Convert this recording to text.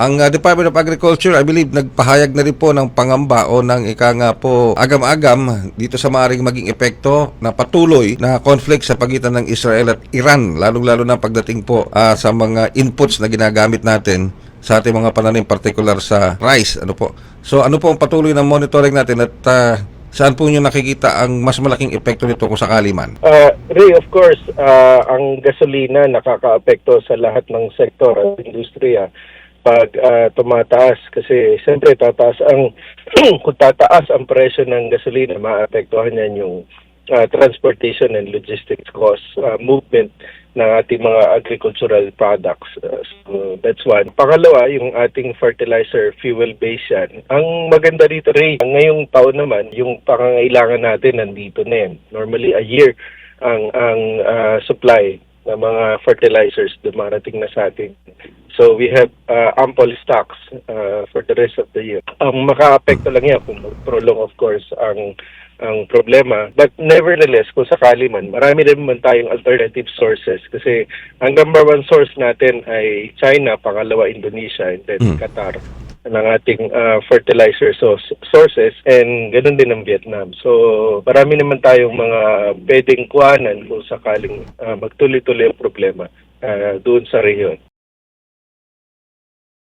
Ang uh, Department of Agriculture, I believe, nagpahayag na rin po ng pangamba o ng ika nga po agam-agam dito sa maaring maging epekto na patuloy na conflict sa pagitan ng Israel at Iran, lalong-lalo na pagdating po ah, sa mga inputs na ginagamit natin sa ating mga pananim, particular sa rice. Ano po? So ano po ang patuloy na monitoring natin at ah, saan po nyo nakikita ang mas malaking epekto nito kung sakali man? Uh, Ray, of course, uh, ang gasolina nakakaapekto sa lahat ng sektor at industriya pag uh, tumataas kasi siyempre tataas ang kung tataas ang presyo ng gasolina maapektuhan yan yung uh, transportation and logistics costs uh, movement ng ating mga agricultural products. So that's one. Pangalawa, yung ating fertilizer fuel base yan. Ang maganda dito, Ray, ngayong taon naman, yung pangangailangan natin nandito na yan. Normally, a year ang ang uh, supply ng mga fertilizers dumarating na sa atin. So we have uh, ample stocks uh, for the rest of the year. Ang makaapekto lang yan kung prolong of course ang ang problema. But nevertheless, kung sakali man, marami rin man tayong alternative sources kasi ang number one source natin ay China, pangalawa Indonesia, and then Mm. Qatar ng ating uh, fertilizer source, sources and ganun din ang Vietnam. So marami naman tayong mga pwedeng kuhanan kung sakaling uh, magtuloy-tuloy ang problema uh, doon sa rehiyon.